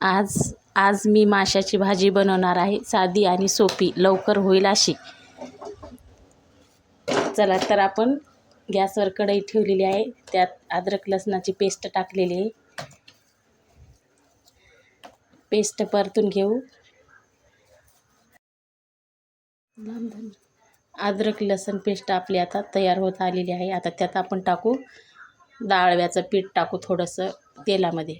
आज आज मी माशाची भाजी बनवणार आहे. साधी आणि सोपी. लवकर होईल अशी. चला तर आपण गॅसवर कढई ठेवलेली आहे. त्यात अद्रक लसणाची पेस्ट टाकलेली आहे. पेस्ट परतून घेऊ. अद्रक लसण पेस्ट आपली आता तयार होत आलेली आहे. आता त्यात आपण टाकू. डाळव्याचं पीठ टाकू थोडंसं तेलामध्ये.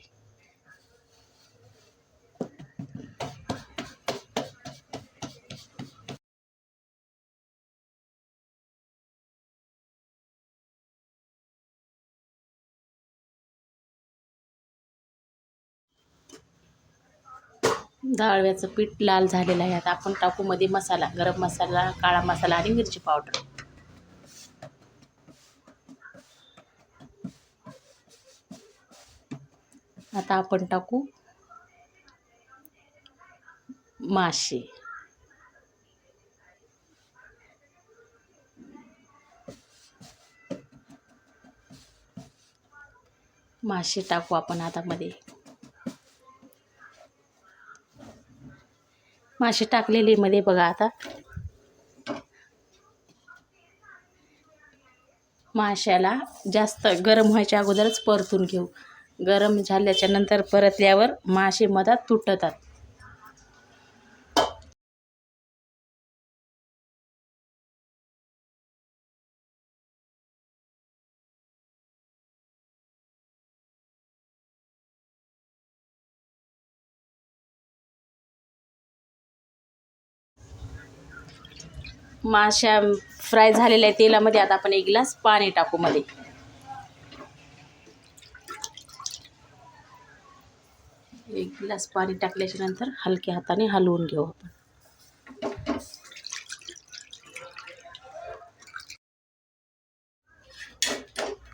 डाळव्याचं पीठ लाल झालेलं आहे. आता आपण टाकू मध्ये मसाला गरम मसाला काळा मसाला आणि मिरची पावडर. आता आपण टाकू मासे. मासे टाकू आपण आता मध्ये मासे टाकलेले मध्ये बघा आता. माशाला जास्त गरम व्हायच्या अगोदरच परतून घेऊ. गरम झाल्याच्यानंतर परतल्यावर मासे मधात तुटतात. माशा फ्राय झालेल्या तेलामध्ये आता आपण एक ग्लास पाणी टाकू मध्ये. एक ग्लास पाणी टाकल्याच्या नंतर हलक्या हाताने हलवून घेऊ आपण.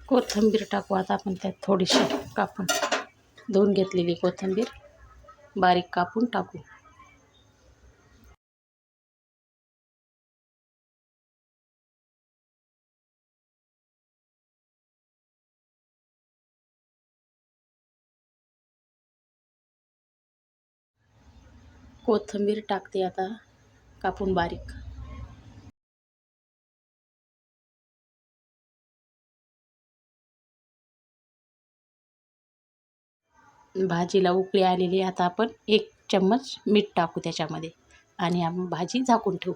कोथिंबीर टाकू आता आपण त्यात थोडीशी कापून. धुवून घेतलेली कोथिंबीर बारीक कापून टाकू. कोथिंबीर टाकते आता कापून बारीक. भाजीला उकळी आलेली आता आपण एक चम्मच मीठ टाकू त्याच्यामध्ये आणि आपण भाजी झाकून ठेवू.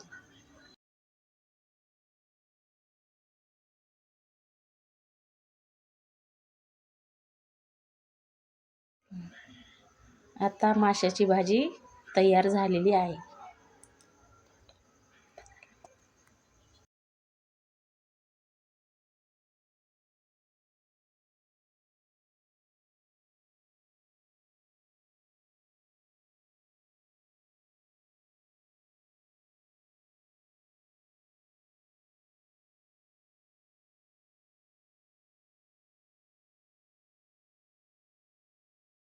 आता माशाची भाजी तयार झालेली आहे.